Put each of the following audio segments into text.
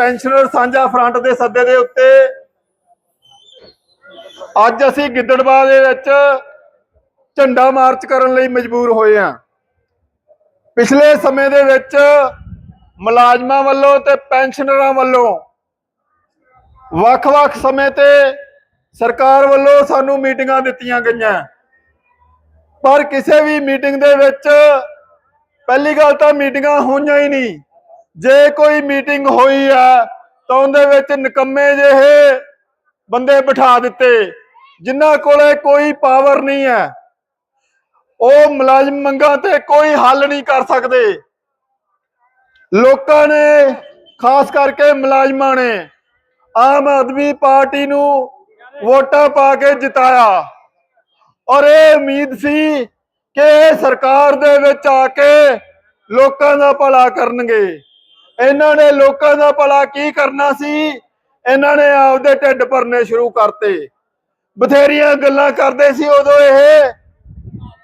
Pensioner ਸਾਂਝਾ front ਦੇ ਸੱਦੇ ਦੇ ਉੱਤੇ ਅੱਜ ਅਸੀਂ ਗਿੱਦੜਬਾਹ ਦੇ ਵਿੱਚ ਝੰਡਾ ਮਾਰਚ ਕਰਨ ਲਈ ਮਜਬੂਰ ਹੋਏ ਹਾਂ। ਪਿਛਲੇ ਸਮੇਂ ਦੇ ਵਿੱਚ ਮੁਲਾਜ਼ਮਾਂ ਵੱਲੋਂ ਤੇ ਪੈਨਸ਼ਨਰਾਂ ਵੱਲੋਂ ਵੱਖ-ਵੱਖ ਸਮੇਂ ਤੇ ਸਰਕਾਰ ਵੱਲੋਂ ਸਾਨੂੰ ਮੀਟਿੰਗਾਂ ਦਿੱਤੀਆਂ ਗਈਆਂ। ਪਰ ਕਿਸੇ ਵੀ ਮੀਟਿੰਗ ਦੇ ਵਿੱਚ ਪਹਿਲੀ ਗੱਲ ਤਾਂ ਮੀਟਿੰਗਾਂ ਹੋਈਆਂ ਹੀ ਨਹੀਂ। ਜੇ ਕੋਈ ਮੀਟਿੰਗ ਹੋਈ ਆ, ਤਾਂ ਉਹਦੇ ਵਿੱਚ ਨਿਕੰਮੇ ਜਿਹੇ ਬੰਦੇ ਬਿਠਾ ਦਿੱਤੇ, ਜਿਨ੍ਹਾਂ ਕੋਲੇ ਕੋਈ ਪਾਵਰ ਨਹੀਂ ਹੈ। ਉਹ ਮੁਲਾਜ਼ਮ ਮੰਗਾਂ ਤੇ ਕੋਈ ਹੱਲ ਨਹੀਂ ਕਰ ਸਕਦੇ। ਲੋਕਾਂ ਨੇ, ਖਾਸ ਕਰਕੇ ਮੁਲਾਜ਼ਮਾਂ ਨੇ, ਆਮ ਆਦਮੀ ਪਾਰਟੀ ਨੂੰ ਵੋਟਾਂ ਪਾ ਕੇ ਜਿਤਾਇਆ। ਔਰ ਇਹ ਉਮੀਦ ਸੀ ਕਿ ਇਹ ਸਰਕਾਰ ਦੇ ਵਿੱਚ ਆ ਕੇ ਲੋਕਾਂ ਦਾ ਭਲਾ ਕਰਨਗੇ। ਇਹਨਾਂ ਨੇ ਲੋਕਾਂ ਦਾ ਭਲਾ ਕੀ ਕਰਨਾ ਸੀ? ਇਹਨਾਂ ਨੇ ਆਪਦੇ ਢਿੱਡ ਭਰਨੇ ਸ਼ੁਰੂ ਕਰਤੇ। ਬਥੇਰੀਆਂ ਗੱਲਾਂ ਕਰਦੇ ਸੀ ਉਦੋਂ ਇਹ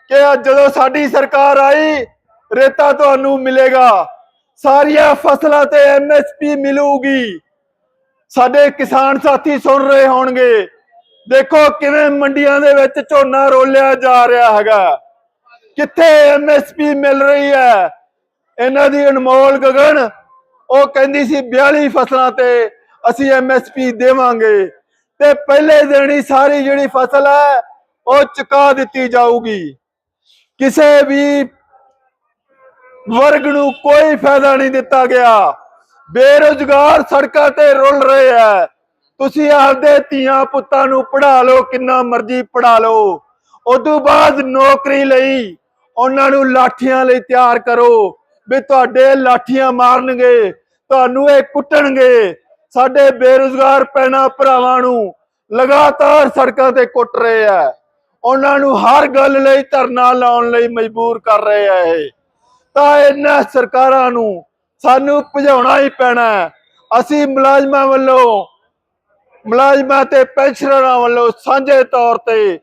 ਕਿ ਜਦੋਂ ਸਾਡੀ ਸਰਕਾਰ ਆਈ, ਰੇਤਾ ਤੁਹਾਨੂੰ ਮਿਲੇਗਾ। ਸਾਰੀਆਂ ਫਸਲਾਂ ਤੇ ਐਮਐਸਪੀ ਮਿਲੂਗੀ। ਸਾਡੇ ਕਿਸਾਨ ਸਾਥੀ ਸੁਣ ਰਹੇ ਹੋਣਗੇ। ਦੇਖੋ ਕਿਵੇਂ ਮੰਡੀਆਂ ਦੇ ਵਿੱਚ ਝੋਨਾ ਰੋਲਿਆ ਜਾ ਰਿਹਾ ਹੈਗਾ। ਕਿੱਥੇ ਐਮਐਸਪੀ ਮਿਲ ਰਹੀ ਹੈ? ਇਹਨਾਂ ਦੀ ਅਨਮੋਲ ਗਗਨ ਉਹ ਕਹਿੰਦੀ ਸੀ 42 ਫਸਲਾਂ ਤੇ ਅਸੀਂ ਐਮਐਸਪੀ ਦੇਵਾਂਗੇ ਤੇ ਪਹਿਲੇ ਦਿਨ ਹੀ ਸਾਰੀ ਜਿਹੜੀ ਫਸਲ ਹੈ, ਉਹ ਚੁਕਾ ਦਿੱਤੀ ਜਾਊਗੀ। ਕਿਸੇ ਵੀ ਵਰਗ ਨੂੰ ਕੋਈ ਫਾਇਦਾ ਨਹੀਂ ਦਿੱਤਾ ਗਿਆ। ਬੇਰੁਜ਼ਗਾਰ ਸੜਕਾਂ ਤੇ ਰੁਲ ਰਹੇ ਆ ਤੁਸੀਂ ਆਪਦੇ ਧੀਆਂ ਪੁੱਤਾਂ ਨੂੰ ਪੜ੍ਹਾ ਲਓ, ਕਿੰਨਾ ਮਰਜ਼ੀ ਪੜਾ ਲਓ। ਉਦੋਂ ਬਾਅਦ ਨੌਕਰੀ ਲਈ ਉਹਨਾਂ ਨੂੰ ਲਾਠੀਆਂ ਲਈ ਤਿਆਰ ਕਰੋ। ਵੀ ਤੁਹਾਡੇ ਲਾਠੀਆਂ ਮਾਰਨਗੇ, ਤੁਹਾਨੂੰ ਇਹ ਕੁੱਟਣਗੇ। ਸਾਡੇ ਬੇਰੁਜ਼ਗਾਰ ਪੈਣਾ ਭਰਾਵਾਂ ਨੂੰ ਲਗਾਤਾਰ ਸੜਕਾਂ ਤੇ ਕੁੱਟ ਰਹੇ ਆ। ਉਹਨਾਂ ਨੂੰ ਹਰ ਗੱਲ ਲਈ ਧਰਨਾ ਲਾਉਣ ਲਈ ਮਜਬੂਰ ਕਰ ਰਹੇ ਆ ਇਹ। ਤਾਂ ਇਹਨਾਂ ਸਰਕਾਰਾਂ ਨੂੰ ਸਾਨੂੰ ਭਜਾਉਣਾ ਹੀ ਪੈਣਾ ਅਸੀਂ ਮੁਲਾਜ਼ਮਾਂ ਵੱਲੋਂ, ਮੁਲਾਜ਼ਮਾਂ ਤੇ ਪੈਨਸ਼ਨਰਾਂ ਵੱਲੋਂ ਸਾਂਝੇ ਤੌਰ ਤੇ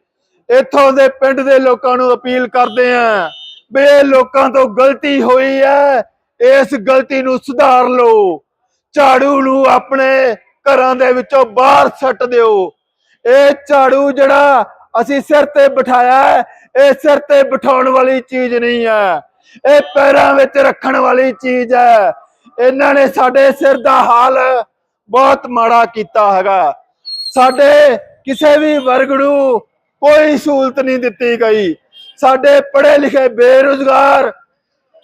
ਇੱਥੋਂ ਦੇ ਪਿੰਡ ਦੇ ਲੋਕਾਂ ਨੂੰ ਅਪੀਲ ਕਰਦੇ ਆਂ ਬੇ, ਲੋਕਾਂ ਤੋਂ ਗਲਤੀ ਹੋਈ ਹੈ ਇਸ ਗਲਤੀ ਨੂੰ ਸੁਧਾਰ ਲਓ। ਝਾੜੂ ਨੂੰ ਆਪਣੇ ਘਰਾਂ ਦੇ ਵਿੱਚੋਂ ਬਾਹਰ ਸੱਟ ਦਿਓ। ਇਹ ਝਾੜੂ ਜਿਹੜਾ ਅਸੀਂ ਸਿਰ ਤੇ ਬਿਠਾਇਆ ਹੈ ਇਹ ਸਿਰ ਤੇ ਬਿਠਾਉਣ ਵਾਲੀ ਚੀਜ਼ ਨਹੀਂ ਹੈ ਇਹ ਪੈਰਾਂ ਵਿੱਚ ਰੱਖਣ ਵਾਲੀ ਚੀਜ਼ ਹੈ ਇਹਨਾਂ ਨੇ ਸਾਡੇ ਸਿਰ ਦਾ ਹਾਲ ਬਹੁਤ ਮਾੜਾ ਕੀਤਾ ਹੈਗਾ। ਸਾਡੇ ਕਿਸੇ ਵੀ ਵਰਗ ਨੂੰ ਕੋਈ ਸਹੂਲਤ ਨਹੀਂ ਦਿੱਤੀ ਗਈ। ਸਾਡੇ ਪੜ੍ਹੇ ਲਿਖੇ ਬੇਰੁਜ਼ਗਾਰ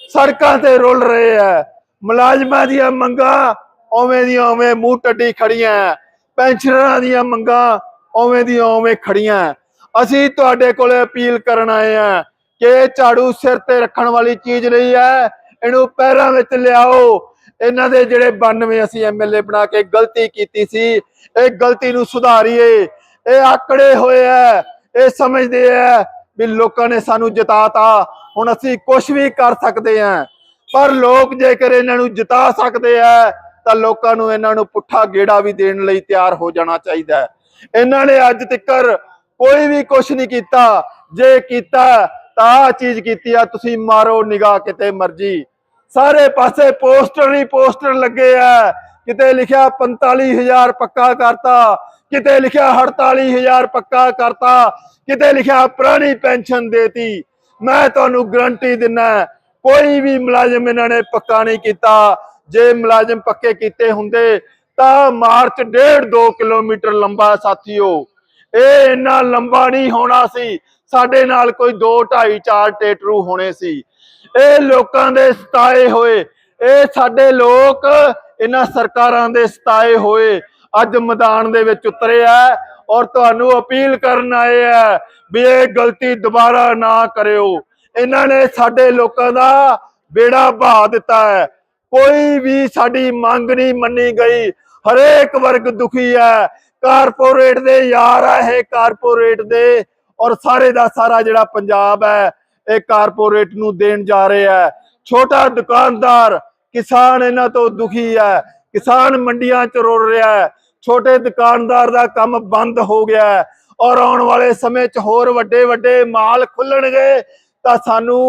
ਸੜਕਾਂ ਤੇ ਰੁਲ ਰਹੇ ਆ ਮੁਲਾਜ਼ਮਾਂ ਦੀਆਂ ਮੰਗਾਂ ਓਵੇਂ ਦੀਆਂ ਓਵੇਂ ਮੂੰਹ ਟੱਡੀ ਖੜੀਆਂ ਪੈਨਸ਼ਨਰਾਂ ਦੀਆਂ ਮੰਗਾਂ ਓਵੇਂ ਦੀਆਂ ਓਵੇਂ ਖੜੀਆਂ ਅਸੀਂ ਤੁਹਾਡੇ ਕੋਲੇ ਅਪੀਲ ਕਰਨ ਆਏ ਆ ਕਿ ਇਹ ਝਾੜੂ ਸਿਰ ਤੇ ਰੱਖਣ ਵਾਲੀ ਚੀਜ਼ ਨਹੀਂ ਹੈ ਇਹਨੂੰ ਪੈਰਾਂ ਵਿੱਚ ਲਿਆਓ। ਇਹਨਾਂ ਦੇ ਜਿਹੜੇ 92 ਅਸੀਂ ਐਮਐਲਏ ਬਣਾ ਕੇ ਗਲਤੀ ਕੀਤੀ ਸੀ, ਇਹ ਗਲਤੀ ਨੂੰ ਸੁਧਾਰੀਏ। ਇਹ ਆਕੜੇ ਹੋਏ ਆ ਇਹ ਸਮਝਦੇ ਆ ਵੀ ਲੋਕਾਂ ਨੇ ਸਾਨੂੰ ਜਿਤਾਤਾ। ਹੁਣ ਅਸੀਂ ਕੁਝ ਵੀ ਕਰ ਸਕਦੇ ਆ ਪਰ ਲੋਕ ਜੇਕਰ ਇਹਨਾਂ ਨੂੰ ਜਿਤਾ ਸਕਦੇ ਆ, ਤਾਂ ਲੋਕਾਂ ਨੂੰ ਇਹਨਾਂ ਨੂੰ ਪੁੱਠਾ ਗੇੜਾ ਵੀ ਦੇਣ ਲਈ ਤਿਆਰ ਹੋ ਜਾਣਾ ਚਾਹੀਦਾ ਇਹਨਾਂ ਨੇ ਅੱਜ ਤੱਕ ਕੋਈ ਵੀ ਕੁਝ ਨਹੀਂ ਕੀਤਾ। ਜੇ ਕੀਤਾ, ਤਾਂ ਆਹ ਚੀਜ਼ ਕੀਤੀ ਆ, ਤੁਸੀਂ ਮਾਰੋ ਨਿਗਾਹ ਕਿਤੇ ਮਰਜ਼ੀ। ਸਾਰੇ ਪਾਸੇ ਪੋਸਟਰ ਹੀ ਪੋਸਟਰ ਲੱਗੇ ਆ। ਕਿਤੇ ਲਿਖਿਆ 45000 ਪੱਕਾ ਕਰਤਾ। ਕਿਤੇ ਲਿਖਿਆ 48000 ਪੱਕਾ ਕਰਤਾ, ਕਿਤੇ ਲਿਖਿਆ ਪੁਰਾਣੀ ਪੈਨਸ਼ਨ ਦੇਤੀ। ਮੈਂ ਤੁਹਾਨੂੰ ਗਰੰਟੀ ਦਿੰਨਾ ਕੋਈ ਵੀ ਮੁਲਾਜ਼ਮ ਇਹਨਾਂ ਨੇ ਪੱਕਾ ਨਹੀਂ ਕੀਤਾ। ਜੇ ਮੁਲਾਜ਼ਮ ਪੱਕੇ ਕੀਤੇ ਹੁੰਦੇ, ਤਾਂ ਮਾਰਚ 1.5 2 ਕਿਲੋਮੀਟਰ ਲੰਬਾ ਸਾਥੀਓ, ਇਹ ਇੰਨਾ ਲੰਬਾ ਨਹੀਂ ਹੋਣਾ ਸੀ। ਸਾਡੇ ਨਾਲ ਕੋਈ 2 2.5 4 ਟੇਟਰੂ ਹੋਣੇ ਸੀ। ਇਹ ਲੋਕਾਂ ਦੇ ਸਤਾਏ ਹੋਏ, ਇਹ ਸਾਡੇ ਲੋਕ ਇਹਨਾਂ ਸਰਕਾਰਾਂ ਦੇ ਸਤਾਏ ਹੋਏ। ਅੱਜ ਮੈਦਾਨ ਦੇ ਵਿੱਚ ਉਤਰੇ ਆ ਔਰ ਤੁਹਾਨੂੰ ਅਪੀਲ ਕਰਨ ਆਏ ਆ ਵੀ ਇਹ ਗਲਤੀ ਦੁਬਾਰਾ ਨਾ ਕਰਿਓ। ਇਹਨਾਂ ਨੇ ਸਾਡੇ ਲੋਕਾਂ ਦਾ ਬੇੜਾ ਬਹਾ ਦਿੱਤਾ ਹੈ। ਕੋਈ ਵੀ ਸਾਡੀ ਮੰਗ ਨਹੀਂ ਮੰਨੀ ਗਈ। ਹਰੇਕ ਵਰਗ ਦੁਖੀ ਹੈ। ਕਾਰਪੋਰੇਟ ਦੇ ਯਾਰ ਆ ਇਹ ਕਾਰਪੋਰੇਟ ਦੇ ਔਰ ਸਾਰੇ ਦਾ ਸਾਰਾ ਜਿਹੜਾ ਪੰਜਾਬ ਹੈ, ਇਹ ਕਾਰਪੋਰੇਟ ਨੂੰ ਦੇਣ ਜਾ ਰਿਹਾ ਹੈ। ਛੋਟਾ ਦੁਕਾਨਦਾਰ ਕਿਸਾਨ ਇਹਨਾਂ ਤੋਂ ਦੁਖੀ ਹੈ। ਕਿਸਾਨ ਮੰਡੀਆਂ ਚ ਰੋਲ ਰਿਹਾ ਹੈ। ਛੋਟੇ ਦੁਕਾਨਦਾਰ ਦਾ ਕੰਮ ਬੰਦ ਹੋ ਗਿਆ ਹੈ ਔਰ ਆਉਣ ਵਾਲੇ ਸਮੇਂ 'ਚ ਹੋਰ ਵੱਡੇ ਵੱਡੇ ਮਾਲ ਖੁੱਲਣਗੇ ਤਾਂ ਸਾਨੂੰ